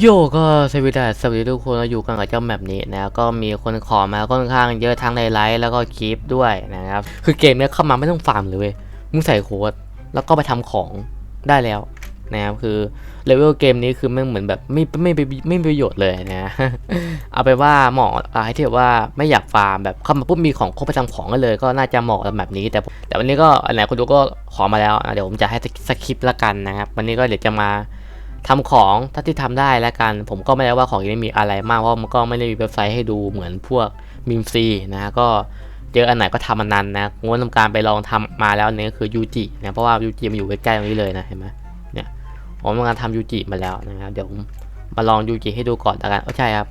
โยก็สวัสดีสวัสดีทุกคนเราอยู่กันกับเจ้าแมปนี้นะก็มีคนขอมาค่อนข้างเยอะทั้งในไลฟ์แล้วก็คลิปด้วยนะครับ คือเกมเนี้ยเข้ามาไม่ต้องฟาร์มเลยเว้ยมึงใส่โค้ดแล้วก็ไปทำของได้แล้วนะครับคือเลเวลเกมนี้คือไม่งเหมือนแบบไม่ไม่ไม่ไม่มีประโยชน์เลยนะเอาไปว่าเหมาะอะไรที่แบบว่าไม่อยากฟาร์มแบบเข้ามาปุ๊บมีของครบไปทำของกันเลย ก็น่าจะเหมาะกับแบบนี้ แต่แต่วันนี้ก็อันไหนคุณดูก็ขอมาแล้วเดี๋ยวผมจะให้สคริปต์ละกันนะครับวันนี้ก็เดี๋ยวจะมา ทำของถ้าที่ทำได้แล้วกัน ผมก็ไม่ได้ว่าของนี้มีอะไรมาก เพราะมันก็ไม่ได้มีเว็บไซต์ให้ดูเหมือนพวกมิมซีนะก็เจออันไหนก็ทำอันนั้นนะงวดทำการไปลองทำมาแล้วเนี่ยก็คือยูจินะเพราะว่ายูจิมันอยู่ใกล้ๆตรงนี้เลยนะเห็นไหมเนี่ยผมทำการทำยูจิมาแล้วนะครับเดี๋ยวผมมาลองยูจิให้ดูก่อนแล้วกันโอ้ใช่ครับ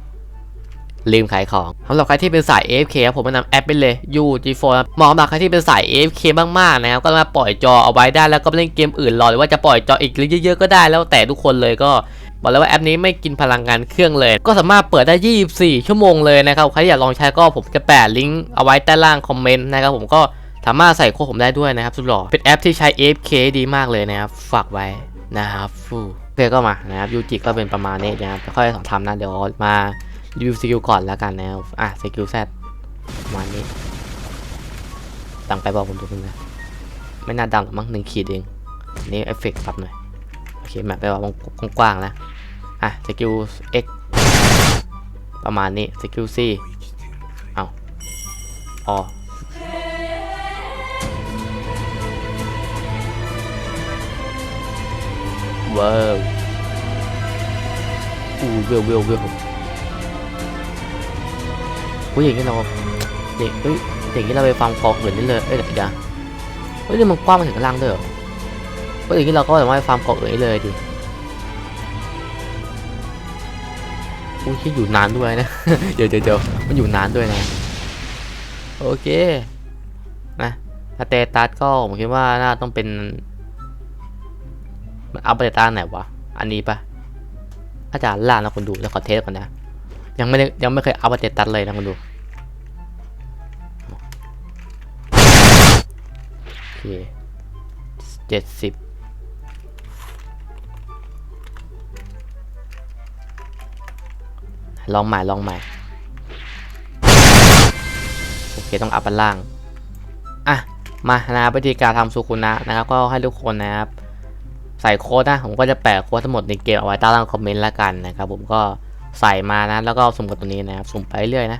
ลืมขายของสำหรับใครที่เป็นสาย AFK ครับผมแนะนำแอปไปเลย UG4 เหมาะสำหรับใครที่เป็นสาย AFK มากๆนะครับก็มาปล่อยจอเอาไว้ได้แล้วก็เล่นเกมอื่นรอหรือว่าจะปล่อยจออีกเยอะๆก็ได้แล้วแต่ทุกคนเลยก็บอกเลยว่าแอปนี้ไม่กินพลังงานเครื่องเลย ก็สามารถเปิดได้ 24 ชั่วโมงเลยนะครับใครอยากลองใช้ก็ผมจะแปะลิงก์เอาไว้ใต้ล่างคอมเมนต์นะครับผมก็สามารถใส่โค้ดผมได้ด้วยนะครับสุดหล่อเป็นแอปที่ใช้ AFK ดีมากเลยนะครับฝากไว้นะครับฟูโอเคก็มานะครับยูจิก็เป็นประมาณนี้นะครับค่อยๆสอนทำนะเดี๋ยวมา รีวิวสกิลก่อนแล้วกันนะอะสกิลแซดประมาณนี้ดังไปบอกผมทุกคนนะไม่น่าดังหรอกมั้งหนึ่งขีดเองนี่เอฟเฟกต์ปรับหน่อยโอเคแมปไปว่ากว้างๆนะอะสกิล X ประมาณนี้สกิล C เอาอ๋อว้าวอู้เวลเวลเวล อุ้ยอย่างนี้เราเด็กเฮ้ยอย่างนี้เราไปฟังฟอกอื่นได้เลยเอ้ยเดี๋ยวเดี๋ยวเฮ้ยนี่มันกว้างมาถึงข้างล่างด้วยเหรอก็อย่างนี้เราก็สามารถฟาร์มเกาะเอ๋ยเลยดิอุ้ยที่อยู่นานด้วยนะ เดี๋ยวเดี๋ยวมันอยู่นานด้วยนะ โอเค นะสเตตัสก็ผมคิดว่าน่าต้องเป็น มันอัปเดตตาไหนวะ อันนี้ปะอาจารย์ล่างนะคนดูแล้วขอเทสก่อนนะ ยังไม่ได้ยังไม่เคยอัปเดตตัสเลยนะคนดูโอเคเจ็ดสิบลองใหม่ลองใหม่โอเคต้องอัพอันล่างอะมานะวิธีการทำสุคุนะนะครับก็ให้ทุกคนนะครับ ใส่โค้ดนะผมก็จะแปะโค้ดทั้งหมดในเกมเอาไว้ใต้ล่างคอมเมนต์แล้วกันนะครับผมก็ ใส่มานะ แล้วก็สุ่มกับตัวนี้นะครับสุ่มไปเรื่อยนะ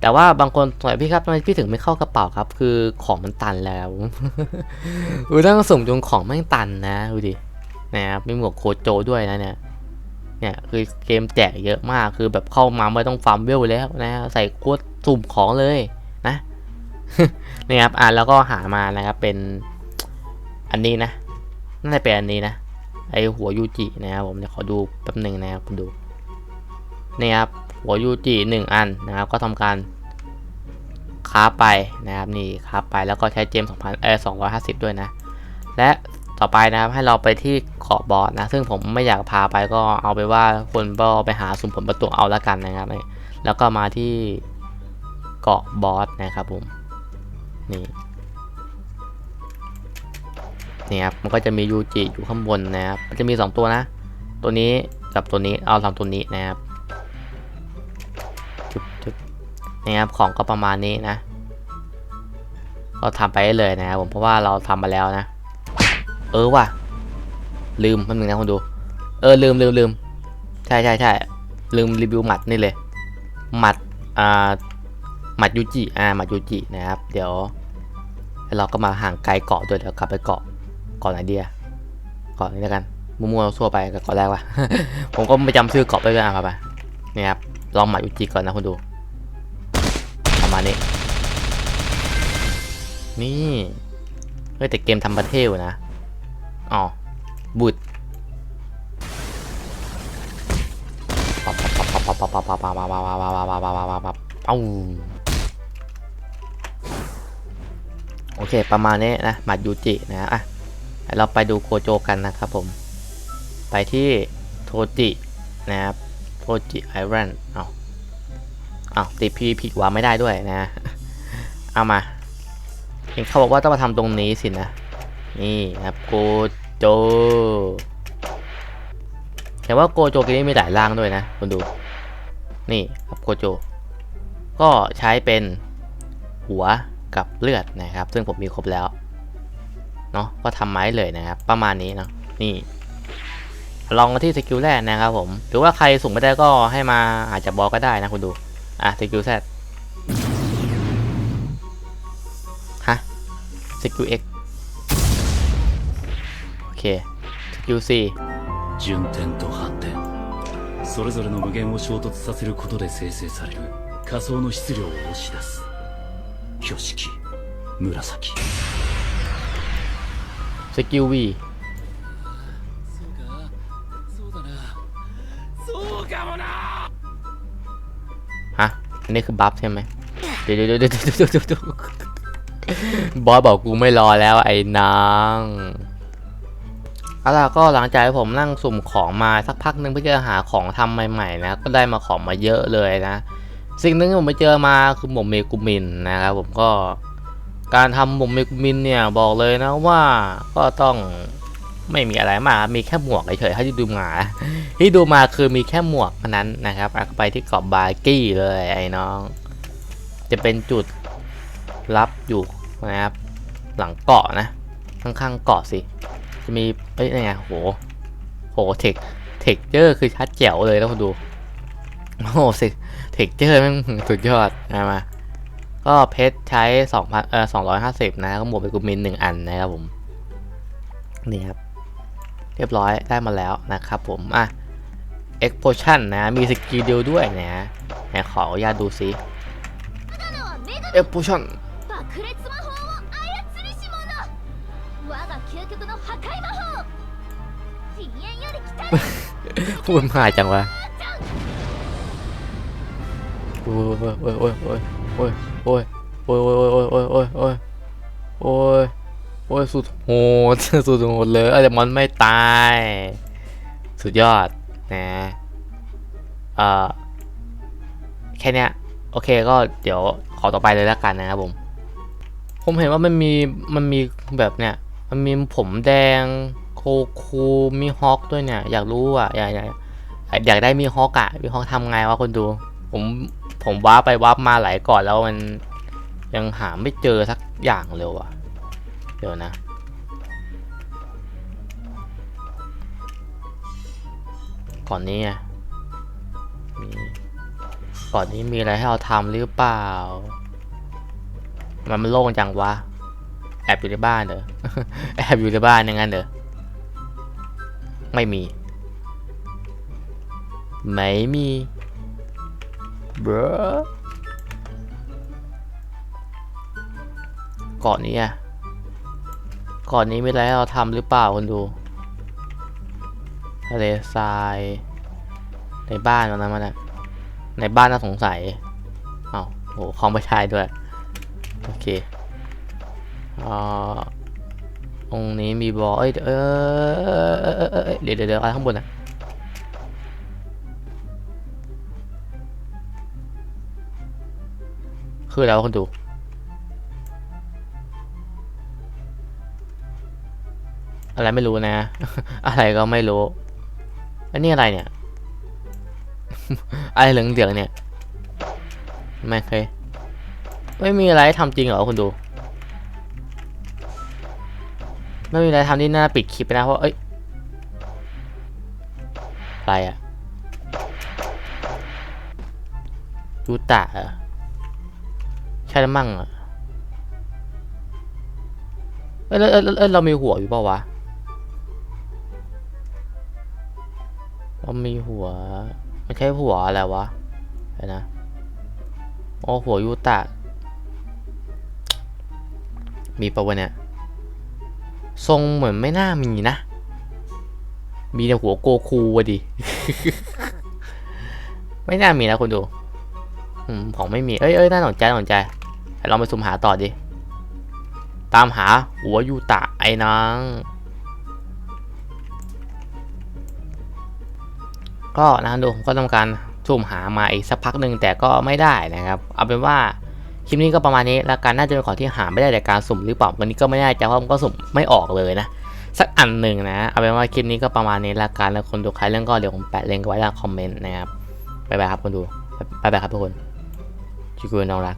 แต่ว่าบางคนสงสัยพี่ครับทำไมพี่ถึงไม่เข้ากระเป๋าครับ คือของมันตันแล้วอือต้องสุ่มจนของไม่งตันนะดูดินะครับมีหมวกโคโจด้วยนะเนี่ยเนี่ยคือเกมแจกเยอะมากคือแบบเข้ามาไม่ต้องฟาร์มเวลแล้วนะใส่โค้ดสุ่มของเลยนะนี่ครับอ่าแล้วก็หามานะครับเป็นอันนี้นะน่าจะเป็นอันนี้นะไอหัวยูจินะครับผมเดี๋ยวขอดูแป๊บหนึ่งนะครับคุณดู นี่ครับหัวยูจิหนึ่งอันนะครับก็ทำการค้าไปนะครับนี่ค้าไปแล้วก็ใช้เจมสองพันเออสองร้อยห้าสิบด้วยนะ และต่อไปนะครับให้เราไปที่เกาะบอสนะ ซึ่งผมไม่อยากพาไปก็เอาไปว่าคนก็ไปหาสุ่มผลประตูเอาละกันนะครับแล้วก็มาที่เกาะบอสนะครับผมนี่นี่ครับมันก็จะมียูจิอยู่ข้างบนนะครับมันจะมี 2 ตัวนะ ตัวนี้กับตัวนี้เอาทำตัวนี้นะครับ นี่ครับของก็ประมาณนี้นะ ก็ทำไปได้เลยนะครับผมเพราะว่าเราทำมาแล้วนะ เออว่ะ ลืมแป๊บนึงนะคนดู เออลืมลืมลืมใช่ใช่ใช่ลืมรีวิวหมัดนี่เลยหมัดอ่าหมัดยูจิอ่าหมัดยูจินะครับ เดี๋ยวเราก็มาห่างไกลเกาะด้วยเดี๋ยวกลับไปเกาะเกาะไหนเดีอะเกาะนี้แล้วกันมั่วๆทั่วไปกับเกาะแรกว่ะผมก็ไม่จำชื่อเกาะไปเลยอะไปไปนี่ครับลองหมัดยูจิก่อนนะคนดู มาณนี้ นี่เฮ้ยแต่เกมทำประเทศนะ อ๋อ บุดปับปับปับปับปับปับปับปับปับปับปับปับปับปับปับปับเอ้าโอเค ประมาณนี้นะหมัดยูจินะอะเราไปดูโคโจกันนะครับผม ไปที่โทจินะครับโทจิไอรอนเอา อาติดพีผิดวางไม่ได้ด้วยนะ เอามาเห็นเขาบอกว่าต้องมาทำตรงนี้สินะ นี่ครับโกโจแต่ว่าโกโจเกมนี้มีหลายร่างด้วยนะคุณดู นี่ครับโกโจ ก็ใช้เป็นหัวกับเลือดนะครับ ซึ่งผมมีครบแล้ว เนาะก็ทำไม้เลยนะครับ ประมาณนี้เนาะ นี่ ลองกันที่สกิลแรกนะครับผม หรือว่าใครสุ่มไม่ได้ก็ให้มาอาจจะบอกก็ได้นะคุณดู อ่ะสกิลแซดฮะสกิลเอ็กโอเคสกิลซี 順天と反転それぞれの無限を衝突させることで生成される仮想の質量を押し出す挙式紫 สกิลวี อันนี้คือบัฟใช่ไหมเดี๋ยวเดี๋ยวเดี๋ยวเดี๋ยวเดี๋ยวเดี๋ยวบอสบอกกูไม่รอแล้วไอ้นางเอาล่ะก็หลังจากที่ผมนั่งสุ่มของมาสักพักหนึ่งเพื่อจะหาของทำใหม่ๆนะ ก็ได้มาของมาเยอะเลยนะ สิ่งหนึ่งที่ผมไปเจอมาคือหมวกเมกุมินนะครับผมก็การทำหมวกเมกุมินเนี่ยบอกเลยนะว่าก็ต้อง ไม่มีอะไรมากมีแค่หมวกเฉยๆที่ดูมาที่ดูมาคือมีแค่หมวกเท่านั้นนะครับอะไปที่เกาะบาร์กี้เลยไอ้น้อง จะเป็นจุดรับอยู่นะครับ หลังเกาะนะข้างๆเกาะสิ จะมีเอ้ยไงโหโหเทคเทคเจอร์คือชัดแจ๋วเลยแล้วคุณดูโอ้โหสิเทคเจอร์ม่งสุดยอดนะมาก็เพชรใช้สองพันเออสองร้อยห้าสิบนะก็หมวกไปกูมินหนึ่งอันนะครับผมนี่ครับ เรียบร้อยได้มาแล้วนะครับผมอะ explosion นะมีสกิลเดียวด้วยนะไหขออนุญาตดูซิ explosion พูดมาจังวะโอ้ยโอ้ยโอ้ยโอ้ยโอ้ยโอ้ยโอ้ยโอ้ยโอ้ย โอ้ยสุดโหดสุดโหดเลยแต่มอนไม่ตาย สุดยอดนะเอ่อแค่เนี้ยโอเคก็เดี๋ยวขอต่อไปเลยแล้วกันนะครับผม ผมเห็นว่ามันมีมันมีแบบเนี้ยมันมีผมแดงโคคูมีฮอกด้วยเนี่ย อยากรู้อะอยากอยากอยากได้มีฮอกอะมีฮอกทำไงวะคนดู ผมผมว้าไปว้ามาหลายก่อนแล้วมันยังหาไม่เจอสักอย่างเลยว่ะ ดี๋ยวนะ ก่อนนี้ไงมีก่อนนี้มีอะไรให้เราทำหรือเปล่า มันมันโล่งจังวะ แอบอยู่ในบ้านเด้อแอบอยู่ในบ้านย่างนั้นเด้อไม่มี ไม่มีเบรอก่อนนี้อะ ก่อนนี้มีอะไรให้เราทำหรือเปล่าคนดูทะเลทราย ในบ้านตรงนั้นมันอะในบ้านน่าสงสัยเอ้าโหคลองประชายด้วย โอเคอ่าตรงนี้มีบอเอ้ยเอ้ยเอ้ยเอ้ยเอ้ยเอ้ยเดี๋ยวเดี๋ยวเดี๋ยวอะไรข้างบนอะคืออะไรวะคนดู อะไรไม่รู้นะ อะไรก็ไม่รู้ อันนี้อะไรเนี่ย อะไรเหลืองๆเนี่ย ไม่เคย ไม่มีอะไรให้ทำจริงเหรอคุณดู ไม่มีอะไรทำที่น่าปิดคลิปไปนะเพราะ เอ้ย อะไรอะยูตะเหรอใช่แล้วมั่งอะเอ้ยเอ้ยเอ้ยเอ้ยเรามีหัวอยู่เปล่าวะ เรามีหัว ไม่ใช่หัวอะไรวะเดี๋ยวนะอ๋อหัวยูตะ มีปะวะเนี่ย ทรงเหมือนไม่น่ามีนะ มีแต่หัวโกคูวะดิ ไม่น่ามีนะคุณดูอืมของไม่มี เอ้ยเอ้ยน่าสนใจน่าสนใจเดี๋ยวเราไปสุ่มหาต่อดิ ตามหาหัวยูตะไอ้นาง ก็นะครับดูผมก็ทำการสุ่มหามาอีกสักพักหนึ่งแต่ก็ไม่ได้นะครับ เอาเป็นว่าคลิปนี้ก็ประมาณนี้แล้วกันน่าจะเป็นของที่หาไม่ได้แต่การสุ่มหรือเปล่าวันนี้ก็ไม่แน่ใจเพราะมันก็สุ่มไม่ออกเลยนะสักอันหนึ่งนะเอาเป็นว่าคลิปนี้ก็ประมาณนี้ละกันแล้วคนดูใครเรื่องก็เดี๋ยวผมแปะลิงก์ไว้ใต้คอมเมนต์นะครับบ๊ายบายครับคนดูบ๊ายบายครับทุกคนชิคุยน้องรัก